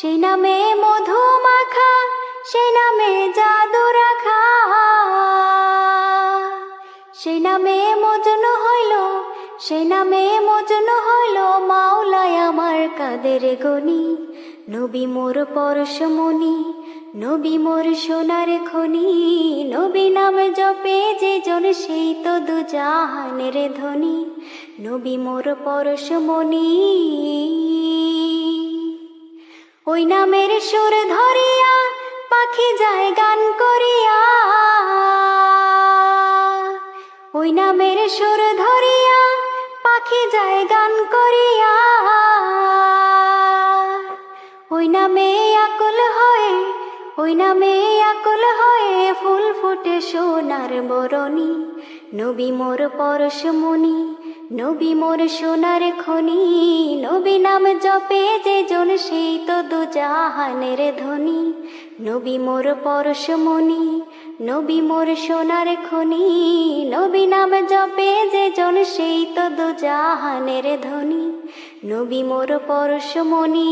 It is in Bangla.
সে নামে মধু মাখা সে নামে জাদু রাখা সে নামে মজন হইল সে নামে মজন হইল মাওলায় আমার কাদের গনি। নবী মোর পরশমণি নবী মোর সোনার খনি। নবী নাম জপে যে জন, সেই তো দুজাহানের ধ্বনি নবী মোর পরশমণি ওই নামের সুর ধরিয়া পাখি যায় গান করিয়া। ওই নামের সুর ধরিয়া পাখি যায় গান করিয়া। ওই নামে আকুল হয়ে, ওই নামে আকুল হয়ে ফুল ফুটে সোনার বরণী। নবী মোর পরশমণি নবী মোর সোনার খনি, নবী নাম জপে যে জন, সেই তো দুজাহানের ধ্বনি নবী মোর পরশমণি নবী মোর সোনার খনি, নবী নাম জপে যে জন, সেই তো দুজাহানের ধ্বনি নবী মোর পরশমণি